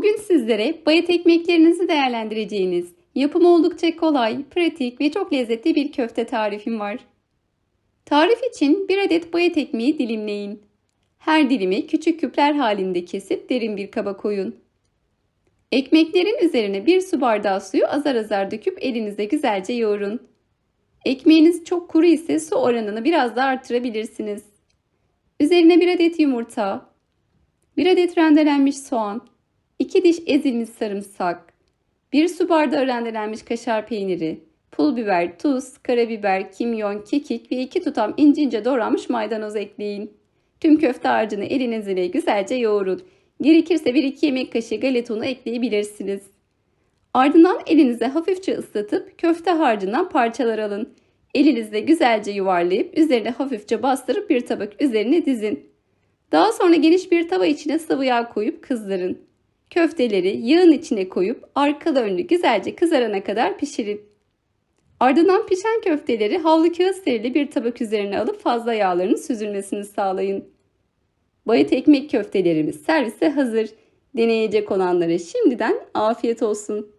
Bugün sizlere bayat ekmeklerinizi değerlendireceğiniz, yapımı oldukça kolay, pratik ve çok lezzetli bir köfte tarifim var. Tarif için bir adet bayat ekmeği dilimleyin. Her dilimi küçük küpler halinde kesip derin bir kaba koyun. Ekmeklerin üzerine bir su bardağı suyu azar azar döküp elinizde güzelce yoğurun. Ekmeğiniz çok kuru ise su oranını biraz daha artırabilirsiniz. Üzerine bir adet yumurta, bir adet rendelenmiş soğan, 2 diş ezilmiş sarımsak, 1 su bardağı rendelenmiş kaşar peyniri, pul biber, tuz, karabiber, kimyon, kekik ve 2 tutam ince ince doğranmış maydanoz ekleyin. Tüm köfte harcını eliniz ile güzelce yoğurun. Gerekirse 1-2 yemek kaşığı galeta unu ekleyebilirsiniz. Ardından elinize hafifçe ıslatıp köfte harcından parçalar alın. Elinizle güzelce yuvarlayıp üzerine hafifçe bastırıp bir tabak üzerine dizin. Daha sonra geniş bir tava içine sıvı yağ koyup kızdırın. Köfteleri yağın içine koyup arkalı önlü güzelce kızarana kadar pişirin. Ardından pişen köfteleri havlu kağıt serili bir tabak üzerine alıp fazla yağların süzülmesini sağlayın. Bayat ekmek köftelerimiz servise hazır. Deneyecek olanlara şimdiden afiyet olsun.